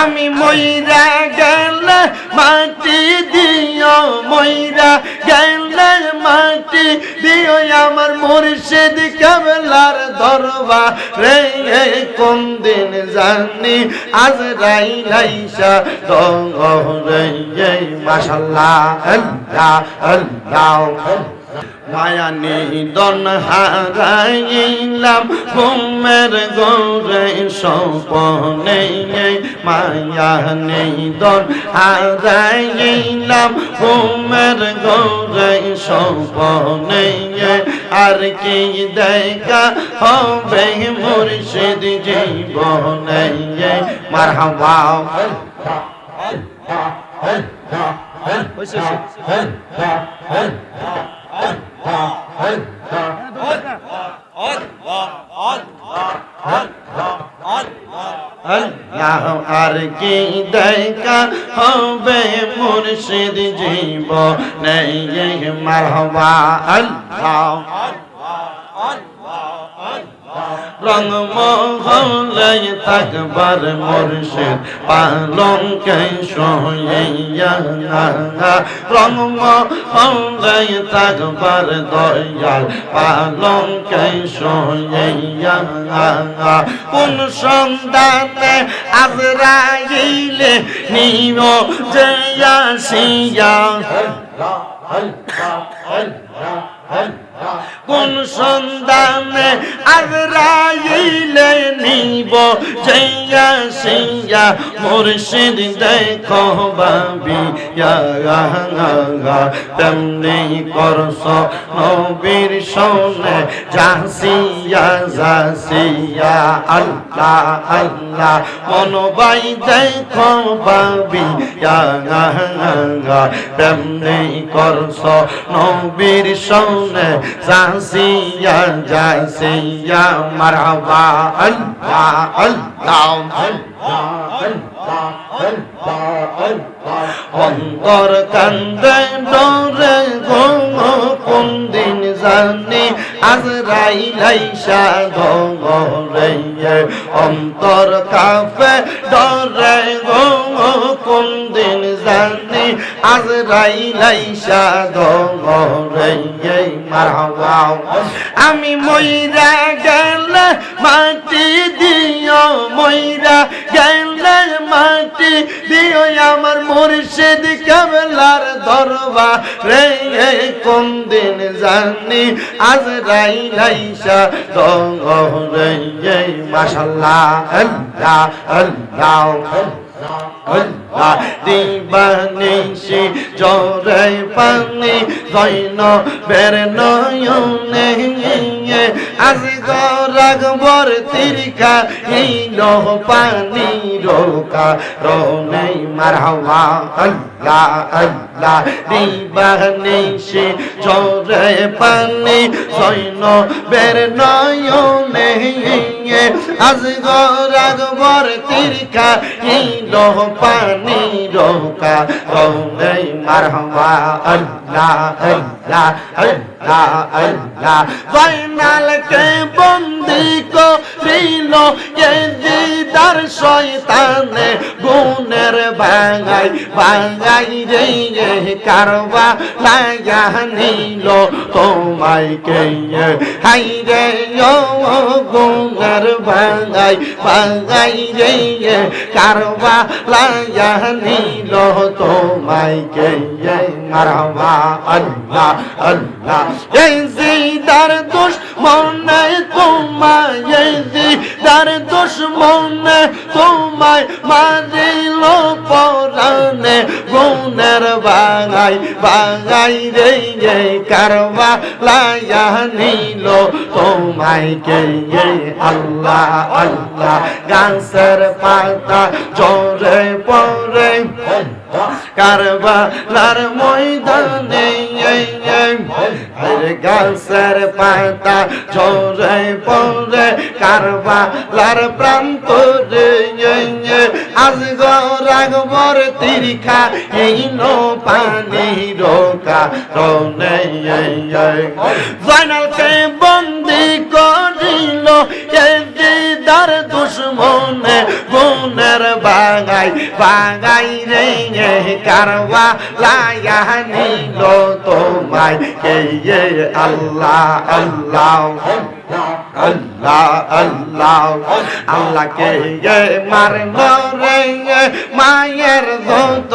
আমি মইরা গেলে মাটি দিও, মইরা গেলে মাটি দিও। আমার মুর্শিদ কেবলার দরবা রে কোন দিন জানি, আজ রাই লাইসা দঙ্গ রে মাশাল্লাহ আল্লাহ আল্লাহ। মায়া নিদন হারাইলাম ঘুমের গৌরে সপনে মায়া নিদন হারাইলাম ঘুমের গৌরে সপনে আর কি দেখা হবে মুর্শিদ জীবনে মারহাবা আল্লাহ আর কি দেখা হবে মুর্শিদ জীব নেই মারহবা আল্লাহ। রং মহলে থাকবার মুর্শিদ পালং কে সোয়া রং মহলে থাকবার দয়াল পালং কে সোয়া কোন সন্তানে আজরাইলে নিও জয়াসিয়া কোন সন্ধানে আজরাইলে নিব জয়া সিয়া মুর্শিদ দেখো বাবিয়া তেমনি করস নবীর সনে জাসিয়া জাসিয়া, আল্লাহ আল্লাহ মনোবাই দেখো বাবিয়া তেমনি করস নবীর সনে জাসিয়া জাসিয়া, মারহাবা, আল্লাহ আল্লাহ। আল্লাহ আল্লাহ অন্তর কান্দে ডরে ঘুম, কোন দিন জানি আজ রাই লাইসা ধরে অন্তর কাফে ডরে ঘুম, কোন দিন জানি আজ রাই লাইসা ধরে মারহাবা আমি মইরা গেলে মাটি দিও, মইরা গেলে মাটি দিও আমার মুর্শিদ কেবলার দরবা রে কোন দিন জানি আজ রাই লাইসা দঙ্গ রে মাশাল্লাহ আল্লাহ আল্লাহ। দিবানিসি জরে পানি, জৈন বের নয়নে আজ রাগবর তিরকা ইল পানি রোকা, রনে মারহাওয়া আল্লাহ আল্লাহ দিবানিসি জরে পানি, জৈন বের নয়নে আজ আকবর তিরকা ইল পানি রোকা রনে মারহাওয়া আল্লাহ আল্লাহ আল্লাহ আল্লাহ। জয়নালকে বন্দি করিল দিদার শয়তানে গুণের ভাঙাই ভাঙাই রে কারবা লাগা নিল তোমায় কে হাই রে গুণের ভাঙাই ভাঙাই রে কারবা লাগা নিল তোমায় কে মারবা আল্লাহ আল্লাহ। এই জিদার দোষ মনে তোমায় এই জিদার দোষ মনে তোমায় মারিল পরানে গুণের বাঙাই বাঙাই রে রে কারবা লায়া নিল তোমায় কে আল্লাহ আল্লাহ। গাছের পাতা জোরে পরে কারবালার ময়দানে গাছের পাতা ঝরে পরে কারবালার প্রান্ত আজ রাগবর তিরিখা, এই নো পানি রোকা রনে জয়নালকে বাগাই বাগাই রে কারবা লায়া নিল তোমায়। কে আল্লাহ আল্লাহ আল্লাহ আল্লাহ। আল্লাহকে গে মারল রে মায়ের দত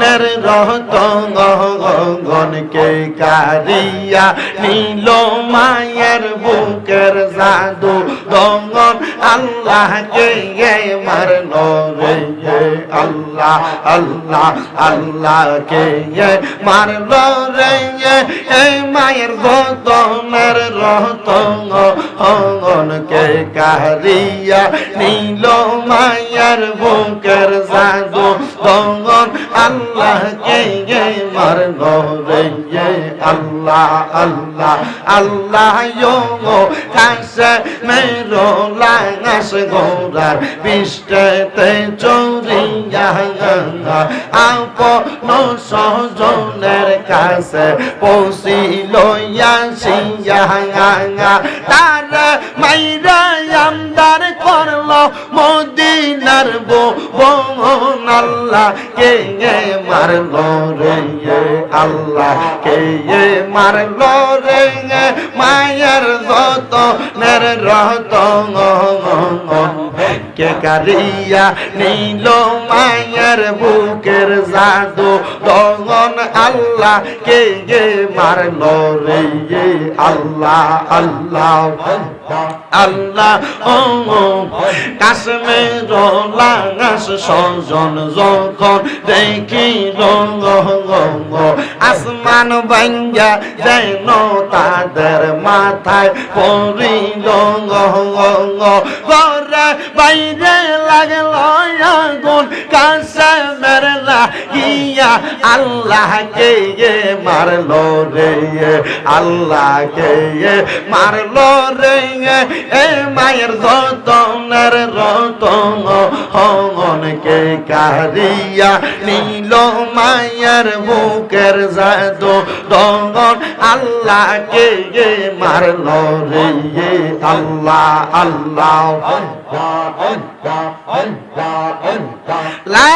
নের রহত গনকে কারিয়া নীল মায়ের বুকের জাদু। দঙ্গন আল্লাহকে গে মার রে আল্লাহ আল্লাহ আল্লাহ গে মার রে এই মায়ের দত নের রহত অঙ্গনকে কারিয়া নীল মায়ার বুকের জাদু। দঙ্গন আল্লাহকে গে মারল রে আল্লাহ আল্লাহ আল্লাহ, ইয়ো কাছে মেরো, লাগাস, গোরার পৃষ্ঠতে চৌরিয়া আপন সজনের কাছে পৌঁছিল ইয়াসিয়া তার মাইরা আমদার করল মদিনার বোন আল্লাহ কে মারলো রে আল্লাহ কে মারলো রে মায়ের যত নের রত কে কারিয়া নীল মায়ের বুকের জাদু দগন আল্লাহ, কে গে মারলো রে আল্লাহ আল্লাহ আল্লাহ ও কাশ্মীর লাগাস সজন যখন দেখি রঙ্গ আসমান বাঙ্গা যেন তাদের মাথায় পড়িল ঘরে বাইরে লাগল আগুন কাছে মেরলা গিয়া আল্লাহকে মারলো রে আল্লাহকে মারলো রে, এ মায়ের রতনের রতন হনকে কারিয়া জাদু দঙ্গন, আল্লাহকে মারলো রে আল্লাহ আল্লাহ লা ইলাহা ইল্লাল্লাহু